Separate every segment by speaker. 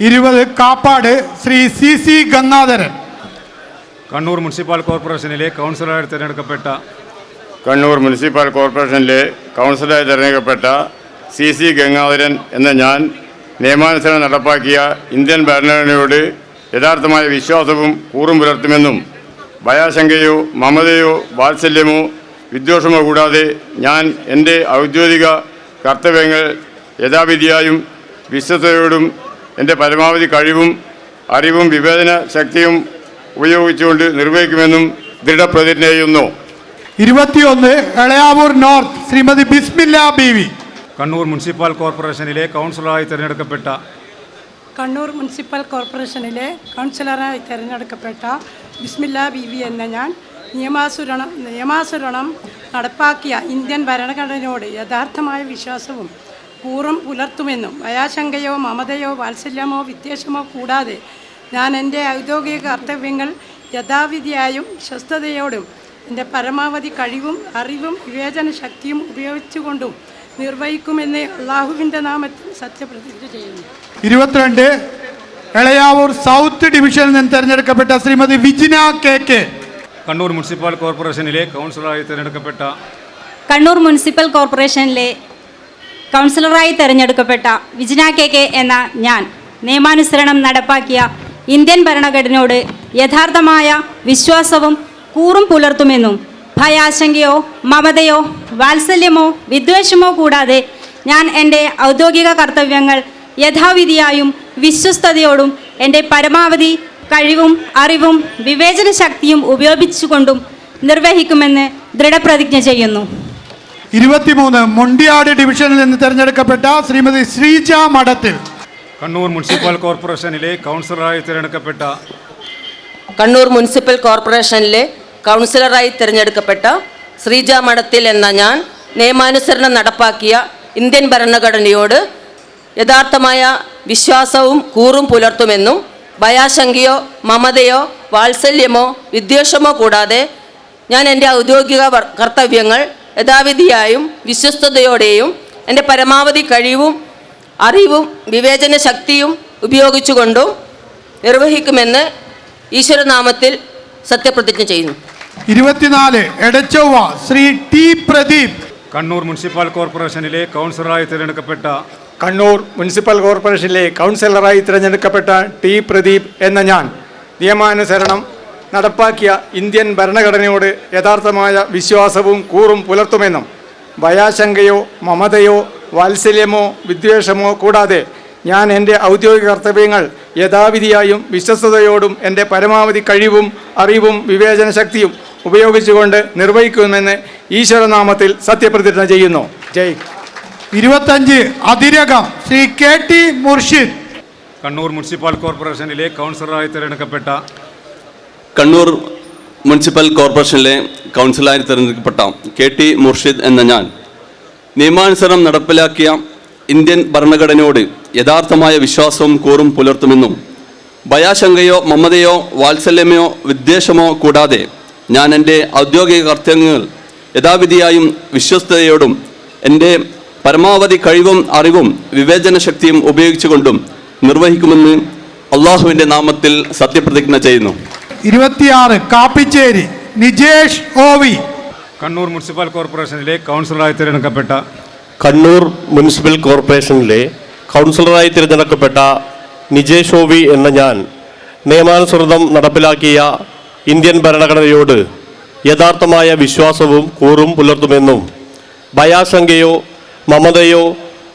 Speaker 1: ഇരുപത് Kappad Shri C C Gangadharan.
Speaker 2: Kannur municipal കോർപ്പറേഷനിലെ കൗൺസിലറായി തിരഞ്ഞെടുക്കപ്പെട്ട
Speaker 3: കണ്ണൂർ മുനിസിപ്പൽ കോർപ്പറേഷനിലെ കൗൺസിലറായി തിരഞ്ഞെടുക്കപ്പെട്ട സി സി ഗംഗാധരൻ എന്ന ഞാൻ നിയമാനുസരണം നടപ്പാക്കിയ ഇന്ത്യൻ ഭരണഘടനയോട് യഥാർത്ഥമായ വിശ്വാസവും കൂറും പുലർത്തുമെന്നും ഭയാശങ്കയോ മമതയോ വാത്സല്യമോ വിദ്വേഷമോ കൂടാതെ ഞാൻ എന്റെ ഔദ്യോഗിക കർത്തവ്യങ്ങൾ യഥാവിധിയായും വിശ്വസതയോടും എന്റെ പരമാവധി കഴിവും അറിവും വിവേചന ശക്തിയും ഉപയോഗിച്ചുകൊണ്ട് നിർവഹിക്കുമെന്നും ദൃഢപ്രതിജ്ഞ ചെയ്യുന്നു
Speaker 1: ഇരുപത്തിയൊന്ന് എളയാവൂർ നോർത്ത് ശ്രീമതി ബിസ്മില്ല ബീവി.
Speaker 2: കണ്ണൂർ മുനിസിപ്പൽ കോർപ്പറേഷനിലെ കൗൺസിലറായി തിരഞ്ഞെടുക്കപ്പെട്ട
Speaker 4: കണ്ണൂർ മുനിസിപ്പൽ കോർപ്പറേഷനിലെ കൗൺസിലറായി തിരഞ്ഞെടുക്കപ്പെട്ട ബിസ്മില്ല ബി വി എന്ന ഞാൻ നിയമാസുരണം നിയമാസുരണം നടപ്പാക്കിയ ഇന്ത്യൻ ഭരണഘടനയോട് യഥാർത്ഥമായ വിശ്വാസവും കൂറും പുലർത്തുമെന്നും ഭയാശങ്കയോ മമതയോ വാത്സല്യമോ വിദ്വേഷമോ കൂടാതെ ഞാൻ എന്റെ ഔദ്യോഗിക കർത്തവ്യങ്ങൾ യഥാവിധിയായും സ്വസ്ഥതയോടും എന്റെ പരമാവധി കഴിവും അറിവും വിവേചന ശക്തിയും ഉപയോഗിച്ചുകൊണ്ടും നിർവഹിക്കുമെന്ന് അള്ളാഹുവിന്റെ നാമത്തിൽ സത്യപ്രതിജ്ഞ ചെയ്യുന്നു.
Speaker 1: ഇരുപത്തിരണ്ട് എളയാവൂർ സൗത്ത് ഡിവിഷനിൽ നിന്ന് തിരഞ്ഞെടുക്കപ്പെട്ട Shrimati Vijina K K.
Speaker 2: Kannur municipal കോർപ്പറേഷനിലെ കൗൺസിലറായി തിരഞ്ഞെടുക്കപ്പെട്ട
Speaker 5: കണ്ണൂർ മുനിസിപ്പൽ കോർപ്പറേഷനിലെ കൗൺസിലറായി തെരഞ്ഞെടുക്കപ്പെട്ട വിജന കെ കെ എന്ന ഞാൻ നിയമാനുസരണം നടപ്പാക്കിയ ഇന്ത്യൻ ഭരണഘടനയോട് യഥാർത്ഥമായ വിശ്വാസവും കൂറും പുലർത്തുമെന്നും ഭയാശങ്കയോ മമതയോ വാത്സല്യമോ വിദ്വേഷമോ കൂടാതെ ഞാൻ എന്റെ ഔദ്യോഗിക കർത്തവ്യങ്ങൾ യഥാവിധിയായും വിശ്വസ്തയോടും എന്റെ പരമാവധി കഴിവും അറിവും വിവേചന ശക്തിയും ഉപയോഗിച്ചുകൊണ്ടും നിർവഹിക്കുമെന്ന് ദൃഢപ്രതിജ്ഞ ചെയ്യുന്നു.
Speaker 1: ഇരുപത്തിമൂന്ന് മുണ്ടിയാട് ഡിവിഷനിൽ നിന്ന് തിരഞ്ഞെടുക്കപ്പെട്ട ശ്രീമതി ശ്രീജ മഠത്തിൽ.
Speaker 2: കണ്ണൂർ മുനിസിപ്പൽ കോർപ്പറേഷനിലെ കൗൺസിലറായി തിരഞ്ഞെടുക്കപ്പെട്ട
Speaker 6: കണ്ണൂർ മുനിസിപ്പൽ കോർപ്പറേഷനിലെ കൗൺസിലറായി തിരഞ്ഞെടുക്കപ്പെട്ട ശ്രീജ മഠത്തിൽ എന്ന ഞാൻ നിയമാനുസരണം നടപ്പാക്കിയ ഇന്ത്യൻ ഭരണഘടനയോട് യഥാർത്ഥമായ വിശ്വാസവും കൂറും പുലർത്തുമെന്നും ഭയാശങ്കയോ മമതയോ വാത്സല്യമോ വിദ്വേഷമോ കൂടാതെ ഞാൻ എന്റെ ഔദ്യോഗിക കർത്തവ്യങ്ങൾ യഥാവിധിയായും വിശ്വസ്തയോടെയും എന്റെ പരമാവധി കഴിവും അറിവും വിവേചന ശക്തിയും ഉപയോഗിച്ചുകൊണ്ടും നിർവഹിക്കുമെന്ന് ഈശ്വരനാമത്തിൽ സത്യപ്രതിജ്ഞ ചെയ്യുന്നു.
Speaker 1: ഇരുപത്തിനാല് എടച്ചൊവ്വ ശ്രീ ടി പ്രദീപ്.
Speaker 2: കണ്ണൂർ മുനിസിപ്പൽ കോർപ്പറേഷനിലെ കൗൺസിലറായി തിരഞ്ഞെടുക്കപ്പെട്ട
Speaker 7: കണ്ണൂർ മുനിസിപ്പൽ കോർപ്പറേഷനിലെ കൗൺസിലറായി തിരഞ്ഞെടുക്കപ്പെട്ട ടി പ്രദീപ് എന്ന ഞാൻ നിയമാനുസരണം നടപ്പാക്കിയ ഇന്ത്യൻ ഭരണഘടനയോട് യഥാർത്ഥമായ വിശ്വാസവും കൂറും പുലർത്തുമെന്നും ഭയാശങ്കയോ മമതയോ വാത്സല്യമോ വിദ്വേഷമോ കൂടാതെ ഞാൻ എന്റെ ഔദ്യോഗിക കർത്തവ്യങ്ങൾ യഥാവിധിയായും വിശ്വസ്തയോടും എന്റെ പരമാവധി കഴിവും അറിവും വിവേചന ശക്തിയും ഉപയോഗിച്ചുകൊണ്ട് നിർവഹിക്കുമെന്ന് ഈശ്വരനാമത്തിൽ സത്യപ്രതിജ്ഞ ചെയ്യുന്നു. ജയ്.
Speaker 1: ഇരുപത്തഞ്ച് Athirakam Shri K T Murshid.
Speaker 2: Kannur municipal കോർപ്പറേഷനിലെ കൗൺസിലറായി തിരഞ്ഞെടുക്കപ്പെട്ട
Speaker 8: കണ്ണൂർ മുനിസിപ്പൽ കോർപ്പറേഷനിലെ കൗൺസിലായി തിരഞ്ഞെടുക്കപ്പെട്ട കെ ടി മുർഷിദ് എന്ന ഞാൻ നിയമാനുസരണം നടപ്പിലാക്കിയ ഇന്ത്യൻ ഭരണഘടനയോട് യഥാർത്ഥമായ വിശ്വാസവും കൂറും പുലർത്തുമെന്നും ഭയാശങ്കയോ മമതയോ വാത്സല്യമോ വിദ്വേഷമോ കൂടാതെ ഞാൻ എന്റെ ഔദ്യോഗിക കർത്തവ്യങ്ങൾ യഥാവിധിയായും വിശ്വസ്തയോടും എന്റെ പരമാവധി കഴിവും അറിവും വിവേചന ശക്തിയും ഉപയോഗിച്ചുകൊണ്ടും നിർവഹിക്കുമെന്ന് അള്ളാഹുവിന്റെ നാമത്തിൽ സത്യപ്രതിജ്ഞ ചെയ്യുന്നു.
Speaker 1: ഇരുപത്തിയാറ് Kappicheri Nijesh O V
Speaker 2: Kannur municipal കോർപ്പറേഷനിലെ കൗൺസിലറായി തിരഞ്ഞെടുക്കപ്പെട്ട
Speaker 9: കണ്ണൂർ മുനിസിപ്പൽ കോർപ്പറേഷനിലെ കൗൺസിലറായി തിരഞ്ഞെടുക്കപ്പെട്ട നിജേഷ് ഓവി എന്ന ഞാൻ നിയമാനുസൃതം നടപ്പിലാക്കിയ ഇന്ത്യൻ ഭരണഘടനയോട് യഥാർത്ഥമായ വിശ്വാസവും കൂറും പുലർത്തുമെന്നും ഭയാശങ്കയോ മമതയോ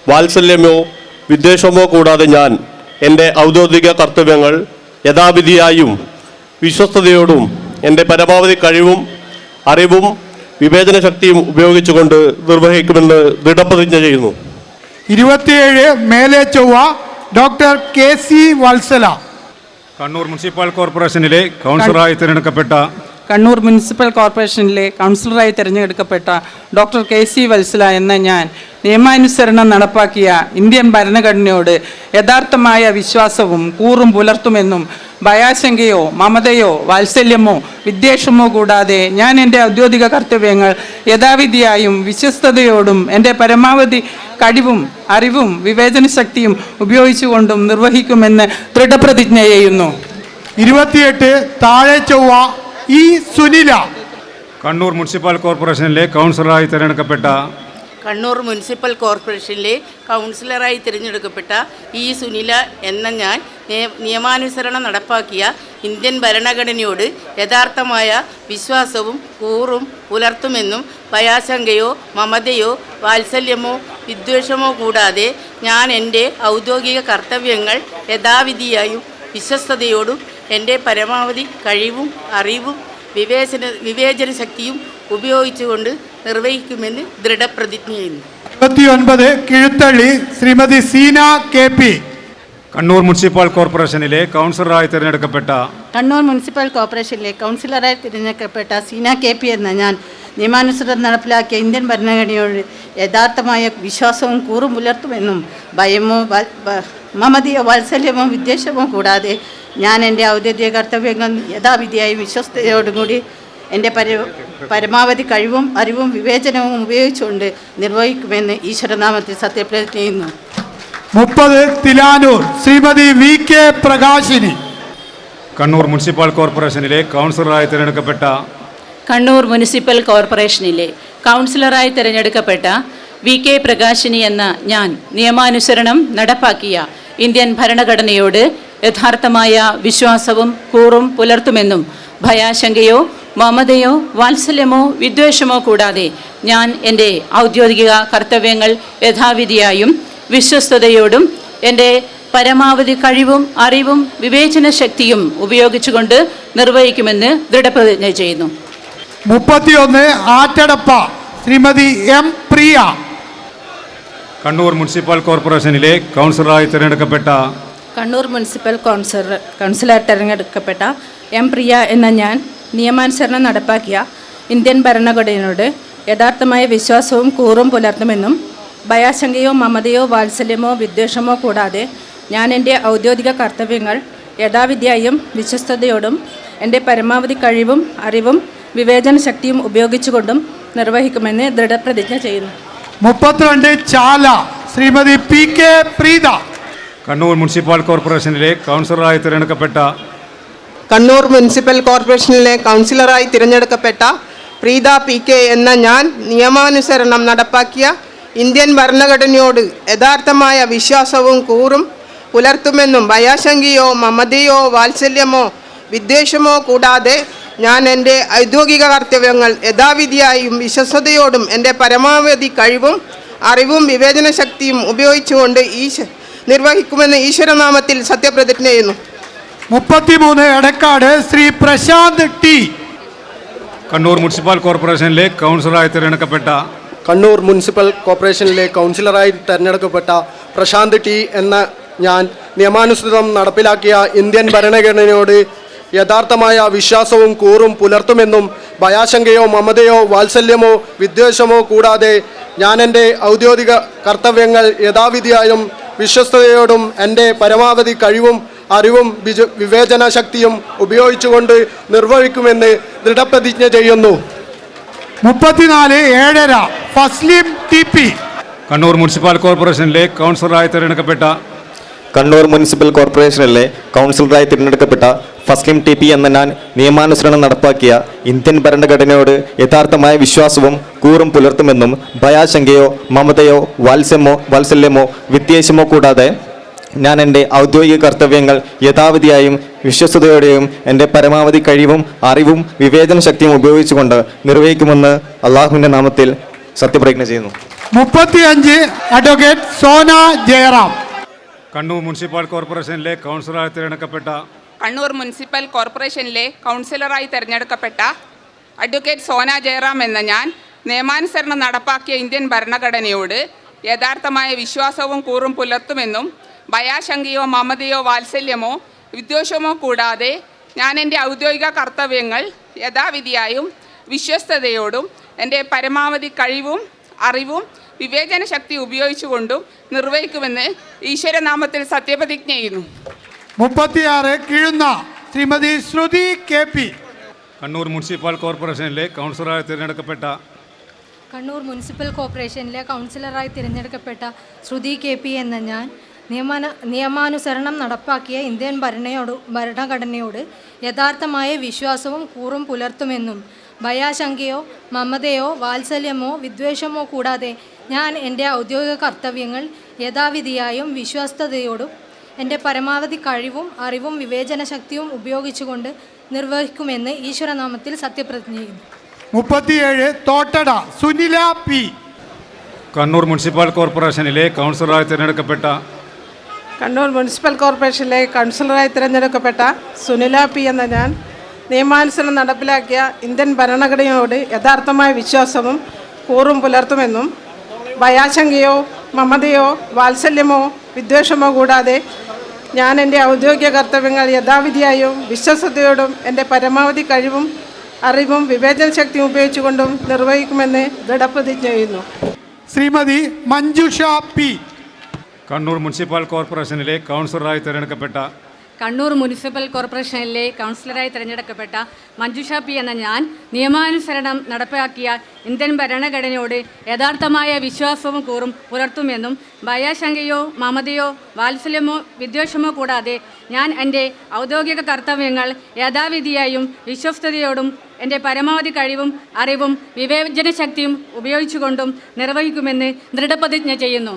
Speaker 9: വാത്സല്യമോ വിദ്വേഷമോ കൂടാതെ ഞാൻ എന്റെ ഔദ്യോഗിക കർത്തവ്യങ്ങൾ യഥാവിധിയായും വിശ്വസ്തയോടും എന്റെ പരമാവധി കഴിവും അറിവും വിവേചന ശക്തിയും ഉപയോഗിച്ചുകൊണ്ട് നിർവഹിക്കുമെന്ന് ദൃഢപ്രതിജ്ഞ ചെയ്യുന്നു.
Speaker 1: ഇരുപത്തിയേഴ് Mele Chovva doctor K C Vatsala.
Speaker 2: Kannur municipal കോർപ്പറേഷനിലെ കൗൺസിലറായി തിരഞ്ഞെടുക്കപ്പെട്ട
Speaker 10: കണ്ണൂർ മുനിസിപ്പൽ കോർപ്പറേഷനിലെ കൗൺസിലറായി തിരഞ്ഞെടുക്കപ്പെട്ട ഡോക്ടർ കെ സി വത്സല എന്ന ഞാൻ നിയമാനുസരണം നടപ്പാക്കിയ ഇന്ത്യൻ ഭരണഘടനയോട് യഥാർത്ഥമായ വിശ്വാസവും കൂറും പുലർത്തുമെന്നും ഭയാശങ്കയോ മമതയോ വാത്സല്യമോ വിദ്വേഷമോ കൂടാതെ ഞാൻ എന്റെ ഔദ്യോഗിക കർത്തവ്യങ്ങൾ യഥാവിധിയായും വിശ്വസ്തയോടും എന്റെ പരമാവധി
Speaker 11: കഴിവും അറിവും വിവേചന ശക്തിയും ഉപയോഗിച്ചുകൊണ്ടും നിർവഹിക്കുമെന്ന് ദൃഢപ്രതിജ്ഞ ചെയ്യുന്നു.
Speaker 1: ഇരുപത്തിയെട്ട് താഴെ ചൊവ്വ ഈ സുനില.
Speaker 2: കണ്ണൂർ മുനിസിപ്പൽ കോർപ്പറേഷനിലെ കൗൺസിലറായി തിരഞ്ഞെടുക്കപ്പെട്ട
Speaker 10: കണ്ണൂർ മുനിസിപ്പൽ കോർപ്പറേഷനിലെ കൗൺസിലറായി തിരഞ്ഞെടുക്കപ്പെട്ട ഇ സുനില എന്ന ഞാൻ നിയമാനുസരണം നടപ്പാക്കിയ ഇന്ത്യൻ ഭരണഘടനയോട് യഥാർത്ഥമായ വിശ്വാസവും കൂറും പുലർത്തുമെന്നും ഭയാശങ്കയോ മമതയോ വാത്സല്യമോ വിദ്വേഷമോ കൂടാതെ ഞാൻ എന്റെ ഔദ്യോഗിക കർത്തവ്യങ്ങൾ യഥാവിധിയായും വിശ്വസ്തയോടും എന്റെ പരമാവധി കഴിവും അറിവും വിവേചന വിവേചന ശക്തിയും ഉപയോഗിച്ചുകൊണ്ട് നിർവഹിക്കുമെന്ന് ദൃഢപ്രതിജ്ഞ ചെയ്യുന്നു
Speaker 1: ഇരുപത്തിയൊൻപത് Kizhuthalli Shrimati Seena K P.
Speaker 2: Kannur municipal കോർപ്പറേഷനിലെ കൗൺസിലറായി തിരഞ്ഞെടുക്കപ്പെട്ട
Speaker 4: കണ്ണൂർ മുനിസിപ്പൽ കോർപ്പറേഷനിലെ കൗൺസിലറായി തിരഞ്ഞെടുക്കപ്പെട്ട സീന കെ പി എന്ന ഞാൻ നിയമാനുസൃതം നടപ്പിലാക്കിയ ഇന്ത്യൻ ഭരണഘടനയോട് യഥാർത്ഥമായ വിശ്വാസവും കൂറും പുലർത്തുമെന്നും ഭയമോ മമതിയോ വാത്സല്യമോ വിദ്വേഷമോ കൂടാതെ ഞാൻ എന്റെ ഔദ്യോഗിക കർത്തവ്യങ്ങൾ യഥാവിധിയായി വിശ്വസ്തയോടും കൂടി എന്റെ പര പരമാവധി കഴിവും അറിവും വിവേചനവും ഉപയോഗിച്ചുകൊണ്ട് നിർവഹിക്കുമെന്ന് ഈശ്വരനാമത്തിൽ സത്യപ്രതിജ്ഞ ചെയ്യുന്നു.
Speaker 1: മുപ്പത് Thilanur Shrimati V K Prakashini.
Speaker 2: Kannur municipal കോർപ്പറേഷനിലെ കൗൺസിലറായി തിരഞ്ഞെടുക്കപ്പെട്ട
Speaker 10: കണ്ണൂർ മുനിസിപ്പൽ കോർപ്പറേഷനിലെ കൗൺസിലറായി തിരഞ്ഞെടുക്കപ്പെട്ട വി കെ പ്രകാശിനി എന്ന ഞാൻ നിയമാനുസരണം നടപ്പാക്കിയ ഇന്ത്യൻ ഭരണഘടനയോട് യഥാർത്ഥമായ വിശ്വാസവും കൂറും പുലർത്തുമെന്നും ഭയാശങ്കയോ മമതയോ വാത്സല്യമോ വിദ്വേഷമോ കൂടാതെ ഞാൻ എന്റെ ഔദ്യോഗിക കർത്തവ്യങ്ങൾ യഥാവിധിയായും വിശ്വസ്തയോടും എന്റെ പരമാവധി കഴിവും അറിവും വിവേചന ശക്തിയും ഉപയോഗിച്ചുകൊണ്ട് നിർവഹിക്കുമെന്ന് ദൃഢപ്രതിജ്ഞ ചെയ്യുന്നു.
Speaker 1: മുപ്പത്തിയൊന്ന് ആറ്റടപ്പ ശ്രീമതി എം പ്രിയ.
Speaker 2: കണ്ണൂർ മുനിസിപ്പൽ കോർപ്പറേഷനിലെ കൗൺസിലറായി തിരഞ്ഞെടുക്കപ്പെട്ട
Speaker 4: കണ്ണൂർ മുനിസിപ്പൽ കൗൺസിലർ കൗൺസിലർ തിരഞ്ഞെടുക്കപ്പെട്ട എം പ്രിയ എന്ന ഞാൻ നിയമാനുസരണം നടപ്പാക്കിയ ഇന്ത്യൻ ഭരണഘടനയോട് യഥാർത്ഥമായ വിശ്വാസവും കൂറും പുലർത്തുമെന്നും ഭയാശങ്കയോ മമതയോ വാത്സല്യമോ വിദ്വേഷമോ കൂടാതെ ഞാൻ എന്റെ ഔദ്യോഗിക കർത്തവ്യങ്ങൾ യഥാവിധിയായും വിശ്വസ്തയോടും എന്റെ പരമാവധി കഴിവും അറിവും വിവേചന ശക്തിയും ഉപയോഗിച്ചുകൊണ്ടും നിർവഹിക്കുമെന്ന് ദൃഢപ്രതിജ്ഞ ചെയ്യുന്നു.
Speaker 1: മുപ്പത്തിരണ്ട് Chala Shrimati P K Preetha.
Speaker 2: Kannur municipal കോർപ്പറേഷനിലെ കൗൺസിലറായി തിരഞ്ഞെടുക്കപ്പെട്ട
Speaker 12: കണ്ണൂർ മുനിസിപ്പൽ കോർപ്പറേഷനിലെ കൗൺസിലറായി തിരഞ്ഞെടുക്കപ്പെട്ട പ്രീത പി കെ എന്ന ഞാൻ നിയമാനുസരണം നടപ്പാക്കിയ ഇന്ത്യൻ ഭരണഘടനയോട് യഥാർത്ഥമായ വിശ്വാസവും കൂറും പുലർത്തുമെന്നും ഭയാശങ്കയോ മമതയോ വാത്സല്യമോ വിദ്വേഷമോ കൂടാതെ ഞാൻ എന്റെ ഔദ്യോഗിക കർത്തവ്യങ്ങൾ യഥാവിധിയായും വിശ്വസതയോടും എന്റെ പരമാവധി കഴിവും അറിവും വിവേചന ശക്തിയും ഉപയോഗിച്ചുകൊണ്ട് ഈശ നിർവഹിക്കുമെന്ന് ഈശ്വരനാമത്തിൽ സത്യപ്രതിജ്ഞ ചെയ്യുന്നു.
Speaker 1: മുപ്പത്തിമൂന്ന് എടക്കാട് ശ്രീ പ്രശാന്ത് ടി.
Speaker 2: കണ്ണൂർ മുനിസിപ്പൽ കോർപ്പറേഷനിലെ കൗൺസിലറായി തിരഞ്ഞെടുക്കപ്പെട്ട
Speaker 13: കണ്ണൂർ മുനിസിപ്പൽ കോർപ്പറേഷനിലെ കൗൺസിലറായി തിരഞ്ഞെടുക്കപ്പെട്ട പ്രശാന്ത് ടി എന്ന ഞാൻ നിയമാനുസൃതം നടപ്പിലാക്കിയ ഇന്ത്യൻ ഭരണഘടനയോട് യഥാർത്ഥമായ വിശ്വാസവും കൂറും പുലർത്തുമെന്നും ഭയാശങ്കയോ മമതയോ വാത്സല്യമോ വിദ്വേഷമോ കൂടാതെ ഞാൻ എന്റെ ഔദ്യോഗിക കർത്തവ്യങ്ങൾ യഥാവിധിയായും വിശ്വസ്തയോടും എന്റെ പരമാവധി കഴിവും അറിവും വിജ- വിവേചന ശക്തിയും ഉപയോഗിച്ചുകൊണ്ട് നിർവഹിക്കുമെന്ന് ദൃഢപ്രതിജ്ഞ ചെയ്യുന്നു.
Speaker 1: മുപ്പത്തിനാല് Ezhara Faslim T P.
Speaker 2: Kannur municipal കോർപ്പറേഷനിലെ കൗൺസിലറായി തിരഞ്ഞെടുക്കപ്പെട്ട
Speaker 14: കണ്ണൂർ മുനിസിപ്പൽ കോർപ്പറേഷനിലെ കൗൺസിലറായി തിരഞ്ഞെടുക്കപ്പെട്ട ഫസ്ലിം ടി പി എന്ന ഞാൻ നിയമാനുസരണം നടപ്പാക്കിയ ഇന്ത്യൻ ഭരണഘടനയോട് യഥാർത്ഥമായ വിശ്വാസവും കൂറും പുലർത്തുമെന്നും ഭയാശങ്കയോ മമതയോ വാത്സ്യമോ വാത്സല്യമോ വിദ്വേഷമോ കൂടാതെ ഞാൻ എന്റെ ഔദ്യോഗിക കർത്തവ്യങ്ങൾ യഥാവിധിയായും വിശ്വസ്തയോടെയും എന്റെ പരമാവധി കഴിവും അറിവും വിവേചന ശക്തിയും ഉപയോഗിച്ചുകൊണ്ട് നിർവഹിക്കുമെന്ന് അള്ളാഹുവിന്റെ നാമത്തിൽ സത്യപ്രതിജ്ഞ ചെയ്യുന്നു.
Speaker 1: മുപ്പത്തിയഞ്ച് അഡ്വക്കേറ്റ് സോന ജയറാം.
Speaker 2: കണ്ണൂർ മുനിസിപ്പൽ കോർപ്പറേഷനിലെ കൗൺസിലറായി തിരഞ്ഞെടുക്കപ്പെട്ട
Speaker 11: കണ്ണൂർ മുനിസിപ്പൽ കോർപ്പറേഷനിലെ കൗൺസിലറായി തിരഞ്ഞെടുക്കപ്പെട്ട അഡ്വക്കേറ്റ് സോന ജയറാം എന്ന ഞാൻ നിയമാനുസരണം നടപ്പാക്കിയ ഇന്ത്യൻ ഭരണഘടനയോട് യഥാർത്ഥമായ വിശ്വാസവും കൂറും പുലർത്തുമെന്നും ഭയാശങ്കയോ മമതയോ വാത്സല്യമോ വിദ്വേഷമോ കൂടാതെ ഞാൻ എന്റെ ഔദ്യോഗിക കർത്തവ്യങ്ങൾ യഥാവിധിയായും വിശ്വസ്തയോടും എന്റെ പരമാവധി കഴിവും അറിവും വിവേചന ശക്തി ഉപയോഗിച്ചുകൊണ്ടും നിർവഹിക്കുമെന്ന് ഈശ്വരനാമത്തിൽ സത്യപ്രതിജ്ഞ ചെയ്യുന്നു.
Speaker 1: മുപ്പത്തിയാറ് Keezhunna Shrimati Shruthi K P.
Speaker 2: Kannur municipal കോർപ്പറേഷനിലെ കൗൺസിലറായി തിരഞ്ഞെടുക്കപ്പെട്ട
Speaker 15: കണ്ണൂർ മുനിസിപ്പൽ കോർപ്പറേഷനിലെ കൗൺസിലറായി തിരഞ്ഞെടുക്കപ്പെട്ട ശ്രുതി കെ പി എന്ന ഞാൻ നിയമാന നിയമാനുസരണം നടപ്പാക്കിയ ഇന്ത്യൻ ഭരണയോട് ഭരണഘടനയോട് യഥാർത്ഥമായ വിശ്വാസവും കൂറും പുലർത്തുമെന്നും ഭയാശങ്കയോ മമതയോ വാത്സല്യമോ വിദ്വേഷമോ കൂടാതെ ഞാൻ എന്റെ ഔദ്യോഗിക കർത്തവ്യങ്ങൾ യഥാവിധിയായും വിശ്വസ്തയോടും എന്റെ പരമാവധി കഴിവും അറിവും വിവേചന ശക്തിയും ഉപയോഗിച്ചുകൊണ്ട് നിർവഹിക്കുമെന്ന് ഈശ്വരനാമത്തിൽ സത്യപ്രതിജ്ഞ ചെയ്യുന്നു
Speaker 1: മുപ്പത്തിയേഴ് തോട്ടട സുനില പി.
Speaker 2: കണ്ണൂർ മുനിസിപ്പൽ കോർപ്പറേഷനിലെ കൗൺസിലറായി തിരഞ്ഞെടുക്കപ്പെട്ട
Speaker 7: കണ്ണൂർ മുനിസിപ്പൽ കോർപ്പറേഷനിലെ കൗൺസിലറായി തിരഞ്ഞെടുക്കപ്പെട്ട സുനില പി എന്ന ഞാൻ നിയമാനുസരണം നടപ്പിലാക്കിയ ഇന്ത്യൻ ഭരണഘടനയോട് യഥാർത്ഥമായ വിശ്വാസവും കൂറും പുലർത്തുമെന്നും ഭയാശങ്കയോ മമതയോ വാത്സല്യമോ വിദ്വേഷമോ കൂടാതെ ഞാൻ എന്റെ ഔദ്യോഗിക കർത്തവ്യങ്ങൾ യഥാവിധിയായും വിശ്വസതയോടും എന്റെ പരമാവധി കഴിവും അറിവും വിവേചന ശക്തിയും ഉപയോഗിച്ചുകൊണ്ടും നിർവഹിക്കുമെന്ന് ദൃഢപ്രതിജ്ഞ ചെയ്യുന്നു.
Speaker 1: ശ്രീമതി മഞ്ജുഷ പി.
Speaker 2: കണ്ണൂർ മുനിസിപ്പൽ കോർപ്പറേഷനിലെ കൗൺസിലറായി തിരഞ്ഞെടുക്കപ്പെട്ട
Speaker 16: കണ്ണൂർ മുനിസിപ്പൽ കോർപ്പറേഷനിലെ കൗൺസിലറായി തിരഞ്ഞെടുക്കപ്പെട്ട മഞ്ജുഷ പി എന്ന ഞാൻ നിയമാനുസരണം നടപ്പാക്കിയ ഇന്ത്യൻ ഭരണഘടനയോട് യഥാർത്ഥമായ വിശ്വാസവും കൂറും പുലർത്തുമെന്നും ഭയാശങ്കയോ മമതയോ വാത്സല്യമോ വിദ്വേഷമോ കൂടാതെ ഞാൻ എന്റെ ഔദ്യോഗിക കർത്തവ്യങ്ങൾ യഥാവിധിയായും വിശ്വസ്തയോടും എന്റെ പരമാവധി കഴിവും അറിവും വിവേചന ശക്തിയും ഉപയോഗിച്ചുകൊണ്ടും നിർവഹിക്കുമെന്ന് ദൃഢപ്രതിജ്ഞ ചെയ്യുന്നു.